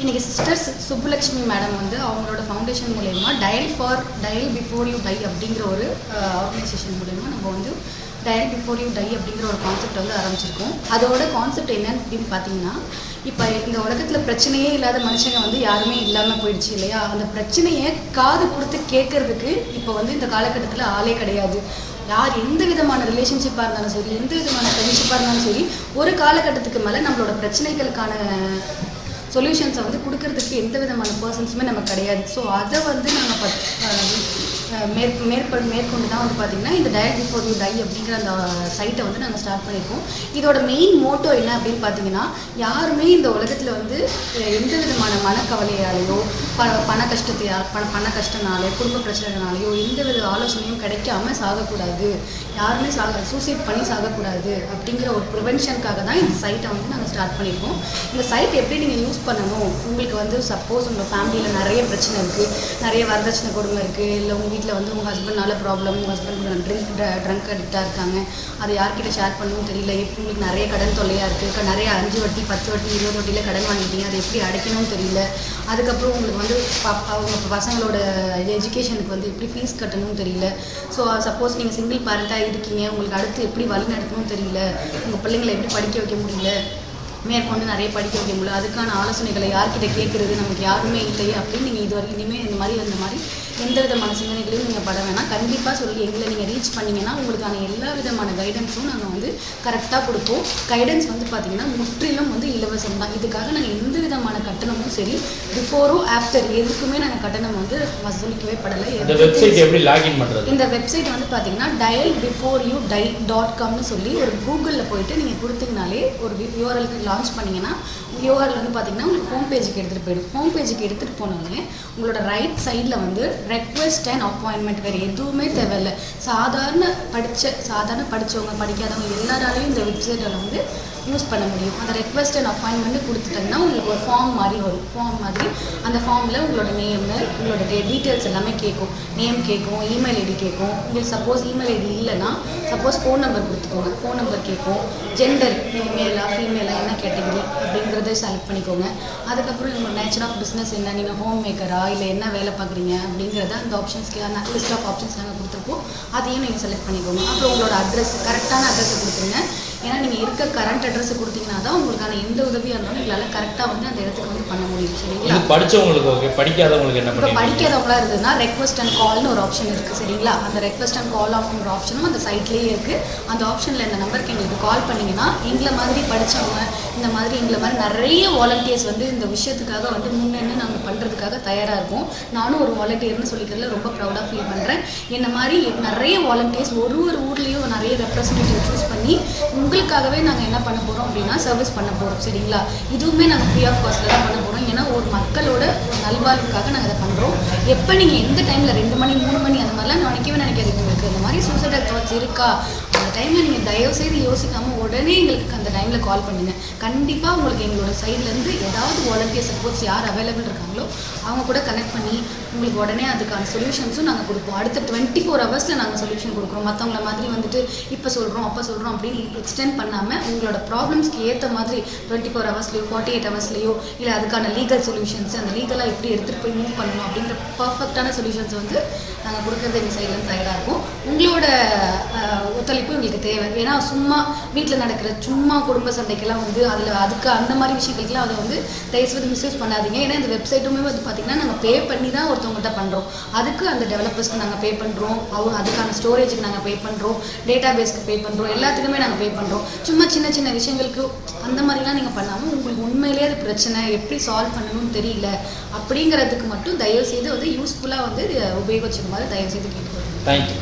இன்னைக்கு sisters Subbulakshmi madam வந்து அவங்களோட ஃபவுண்டேஷன் மூலயமா dial for dial before you die அப்படிங்கிற ஒரு ஆர்கனைசேஷன் மூலயமா நம்ம வந்து டயல் பிஃபோர் யூ டை அப்படிங்கிற ஒரு கான்செப்ட் வந்து ஆரம்பிச்சிருக்கோம். அதோட கான்செப்ட் என்னன்னு அப்படின்னு பார்த்தீங்கன்னா இப்போ இந்த உலகத்தில் பிரச்சனையே இல்லாத மனுஷங்க வந்து யாருமே இல்லாமல் போயிடுச்சு இல்லையா? அந்த பிரச்சனையை காது கொடுத்து கேட்கறதுக்கு இப்போ வந்து இந்த காலகட்டத்தில் ஆளே கிடையாது. யார் எந்த விதமான ரிலேஷன்ஷிப்பாக இருந்தாலும் சரி எந்த விதமான ஃப்ரெண்ட்ஷிப்பாக இருந்தாலும் சரி ஒரு காலகட்டத்துக்கு மேலே நம்மளோட பிரச்சனைகளுக்கான சொல்யூஷன்ஸை வந்து கொடுக்கறதுக்கு எந்த விதமான பர்சன்ஸுமே நமக்கு கிடையாது. ஸோ அதை வந்து நாங்கள் பத் மேற் மேற்ப மேற்கொண்டு தான் வந்து பார்த்திங்கன்னா இந்த டயட் பிஃபோர் யூ டை அப்படிங்கிற அந்த சைட்டை வந்து நாங்கள் ஸ்டார்ட் பண்ணியிருக்கோம் இதோட மெயின் மோட்டோ என்ன அப்படின்னு பார்த்தீங்கன்னா யாருமே இந்த உலகத்தில் வந்து எந்த விதமான மனக்கவலையாலேயோ ப பண கஷ்டத்தையால் பண பண கஷ்டனாலே குடும்ப பிரச்சனைனாலேயோ எந்த வித ஆலோசனையும் கிடைக்காம சாகக்கூடாது. யாருமே சாக சூசைட் பண்ணி சாகக்கூடாது அப்படிங்கிற ஒரு ப்ரிவென்ஷனுக்காக தான் இந்த சைட்டை வந்து நாங்கள் ஸ்டார்ட் பண்ணியிருக்கோம் இந்த சைட் எப்படி நீங்கள் யூஸ் பண்ணணும்? உங்களுக்கு வந்து சப்போஸ் உங்கள் ஃபேமிலியில் நிறைய பிரச்சனை இருக்குது நிறைய வரதட்சணை கொடுமை இருக்குது இல்லை உங்கள் வீட்டில் வந்து உங்கள் ஹஸ்பண்ட்னால ப்ராப்ளம் உங்கள் ஹஸ்பண்ட் ட்ரிங்க் ட்ரங்க் அடிக்டாக இருக்காங்க. அதை யார்கிட்ட ஷேர் பண்ணணும் தெரியல. இப்போ உங்களுக்கு நிறைய கடன் தொல்லையாக இருக்குது நிறைய அஞ்சு வட்டி பத்து வட்டி இருபது வட்டியில் கடன் வாங்கிட்டீங்க. அதை எப்படி அடைக்கணும்னு தெரியல. அதுக்கப்புறம் உங்களுக்கு வந்து அவங்க பசங்களோட எஜுகேஷனுக்கு வந்து எப்படி ஃபீஸ் கட்டணும்னு தெரியல. ஸோ சப்போஸ் நீங்கள் சிங்கிள் பேரண்ட்டாக இருக்கீங்க. உங்களுக்கு அடுத்து எப்படி வழி நடத்தணும்னு தெரியல. உங்கள் பிள்ளைங்களை எப்படி படிக்க வைக்க முடியல. மேற்கொண்டு நிறைய படிக்க வைக்க முடியல. அதுக்கான ஆலோசனைகளை யார்கிட்ட கேட்குறது நமக்கு யாருமே இல்லையே அப்படின்னு நீங்கள் இது வரைக்கும் இனிமேல் இந்த மாதிரி அந்த மாதிரி எந்த விதமான சிந்தனைகளையும் நீங்கள் பட வேணாம். கண்டிப்பாக சொல்லி எங்களை நீங்கள் ரீச் பண்ணீங்கன்னா உங்களுக்கான எல்லா விதமான கைடன்ஸும் நாங்கள் வந்து கரெக்டாக கொடுப்போம். கைடன்ஸ் வந்து பார்த்தீங்கன்னா முற்றிலும் வந்து இலவசம் தான். இதுக்காக நாங்கள் எந்த விதமான கட்டணமும் சரி பிஃபோரோ ஆஃப்டர் எதுக்குமே நாங்கள் கட்டணம் வந்து வசூலிக்கவே படலை. இந்த வெப்சைட் வந்து பார்த்தீங்கன்னா dial before you die dot காம்னு சொல்லி ஒரு கூகுளில் போயிட்டு நீங்கள் கொடுத்தீங்கனாலே ஒரு யூஆர்எலுக்கு லான்ச் பண்ணிங்கன்னா யூஆர்எல் வந்து பார்த்தீங்கன்னா உங்களுக்கு ஹோம் பேஜுக்கு எடுத்துகிட்டு போயிடும். ஹோம் பேஜுக்கு எடுத்துகிட்டு போனோடனே உங்களோட ரைட் சைடில் வந்து ரெக்வெஸ்ட் அண்ட் அப்பாயின்மெண்ட் வேறு எதுவுமே தேவையில்லை. சாதாரண படித்த சாதாரண படித்தவங்க படிக்காதவங்க எல்லாராலையும் இந்த வெப்சைட்டில் வந்து யூஸ் பண்ண முடியும். அந்த ரெக்வஸ்ட் அண்ட் அப்பாயின்மெண்ட் கொடுத்துட்டாங்கன்னா உங்களுக்கு ஒரு ஃபார்ம் மாதிரி வரும். ஃபார்ம் மாதிரி. அந்த ஃபார்மில் உங்களோட நேம் உங்களோட டீட்டெயில்ஸ் எல்லாமே கேட்கும். நேம் கேட்கும். இமெயில் ஐடி கேட்கும். உங்களுக்கு சப்போஸ் இமெயில் ஐடி இல்லைன்னா சப்போஸ் ஃபோன் நம்பர் கொடுத்துக்கோங்க. ஃபோன் நம்பர் கேட்கும். ஜெண்டர் நீங்கள் மேலா ஃபீமேலா என்ன கேட்டகரி அப்படிங்கிறத செலக்ட் பண்ணிக்கோங்க. அதுக்கப்புறம் உங்களோட நேச்சர் ஆஃப் பிஸ்னஸ் என்ன? நீங்கள் ஹோம் மேக்கரா இல்லை என்ன வேலை பார்க்குறீங்க அப்படிங்கிறத அந்த ஆப்ஷன்ஸ்க்கு அந்த லிஸ்ட் ஆஃப் ஆப்ஷன்ஸ் நாங்கள் கொடுத்துருப்போம் அதையும் நீங்கள் செலக்ட் பண்ணிக்கோங்க. அப்புறம் உங்களோட அட்ரஸ் கரெக்டான அட்ரஸை கொடுத்துருங்க. ஏன்னா நீங்கள் இருக்க கரண்ட் அட்ரஸ் கொடுத்தீங்கன்னா தான் உங்களுக்கான எந்த உதவியாக இருந்தாலும் எங்களால் கரெக்டாக வந்து அந்த இடத்துக்கு வந்து பண்ண முடியும் சரிங்களா? இது படிச்சவங்களுக்கு ஓகே படிக்காதவங்களுக்கு என்ன இப்போ படிக்காதவங்களா இருந்ததுன்னா ரெக்வஸ்ட் அண்ட் கால்னு ஒரு ஆப்ஷன் இருக்குது சரிங்களா? அந்த ரெக்வஸ்ட் அண்ட் கால் ஒரு ஆப்ஷனும் அந்த சைட்லேயே இருக்குது அந்த ஆப்ஷனில் இந்த நம்பருக்கு எங்களுக்கு கால் பண்ணிங்கன்னா எங்களை மாதிரி படித்தவங்க இந்த மாதிரி எங்களை மாதிரி நிறைய வாலண்டியர்ஸ் வந்து இந்த விஷயத்துக்காக வந்து முன்னென்னு நாங்கள் பண்ணுறதுக்காக தயாராக இருக்கோம் நானும் ஒரு வாலண்டியர்னு சொல்லிக்கிறதுல ரொம்ப ப்ரௌடாக ஃபீல் பண்ணுறேன் என்ன மாதிரி நிறைய வாலண்டியர்ஸ் ஒரு ஒரு ஊர்லேயும் நிறைய ரெப்ரசன்டேட்டிவ் சூஸ் பண்ணி உங்களுக்காகவே நாங்கள் என்ன பண்ண போகிறோம் அப்படின்னா சர்வீஸ் பண்ண போகிறோம் சரிங்களா? இதுவுமே நாங்கள் ஃப்ரீ ஆஃப் காஸ்ட்டில் தான் பண்ண போகிறோம் ஏன்னா ஒரு மக்களோட ஒரு நல்வாழ்வுக்காக நாங்கள் இதை பண்ணுறோம் எப்போ நீங்கள் எந்த டைமில் ரெண்டு மணி மூணு மணி அந்த மாதிரிலாம் நினைக்கவே நினைக்காது உங்களுக்கு. இந்த மாதிரி சூசைடல் தாட்ஸ் இருக்கா? டைமில் நீங்கள் தயவு செய்து யோசிக்காமல் உடனே எங்களுக்கு அந்த டைமில் கால் பண்ணுங்கள் கண்டிப்பாக உங்களுக்கு எங்களோட சைட்லேருந்து ஏதாவது வாலண்டியர் சப்போர்ட்ஸ் யார் அவைலபிள் இருக்காங்களோ அவங்க கூட கனெக்ட் பண்ணி உங்களுக்கு உடனே அதுக்கான சொல்யூஷன்ஸும் நாங்கள் கொடுப்போம். அடுத்த டுவெண்ட்டி ஃபோர் ஹவர்ஸில் நாங்கள் சொல்யூஷன் கொடுக்குறோம். மற்றவங்கள மாதிரி வந்துட்டு இப்போ சொல்கிறோம் அப்போ சொல்கிறோம் அப்படின்னு எக்ஸ்டெண்ட் பண்ணாமல் உங்களோட ப்ராப்ளம்ஸ்க்கு ஏற்ற மாதிரி டுவெண்ட்டி ஃபோர் ஹவர்ஸ்லையோ ஃபார்ட்டி எயிட் ஹவர்ஸ்லையோ இல்லை அதுக்கான லீகல் சொல்யூஷன்ஸ் அந்த லீகலாக எப்படி எடுத்துகிட்டு போய் மூவ் பண்ணணும் அப்படிங்கிற பர்ஃபெக்டான சொல்யூஷன்ஸ் வந்து நாங்கள் கொடுக்குறது எங்கள் சைட்லேருந்து தயாராக இருக்கும். உங்களோட ஒத்துழைப்பு எங்களுக்கு தேவை. ஏன்னா சும்மா வீட்டில் நடக்கிற சும்மா குடும்ப சண்டைக்கெல்லாம் வந்து அதில் அதுக்கு அந்த மாதிரி விஷயங்களுக்குலாம் அதை வந்து தயவுசெய்து மிஸ்யூஸ் பண்ணாதீங்க. ஏன்னா இந்த வெப்சைட்டுமே வந்து பார்த்திங்கன்னா நாங்கள் பே பண்ணி தான் ஒருத்தவங்கள்ட்ட பண்ணுறோம் அதுக்கு அந்த டெவலப்பர்ஸ்க்கு நாங்கள் பே பண்ணுறோம் அவங்க அதுக்கான ஸ்டோரேஜுக்கு நாங்கள் பே பண்ணுறோம் டேட்டா பேஸ்க்கு பே பண்ணுறோம் எல்லாத்துக்குமே நாங்கள் பே பண்ணுறோம் சும்மா சின்ன சின்ன விஷயங்களுக்கு அந்த மாதிரிலாம் நீங்கள் பண்ணாமல் உங்களுக்கு உண்மையிலேயே அது பிரச்சனை. எப்படி சால்வ் பண்ணணும்னு தெரியல. அப்படிங்கிறதுக்கு மட்டும் தயவு செய்து வந்து யூஸ்ஃபுல்லாக வந்து உபயோகிச்சுக்குமாறு தயவு செய்து கேட்டுக்கொள்கிறேன் தேங்க்யூ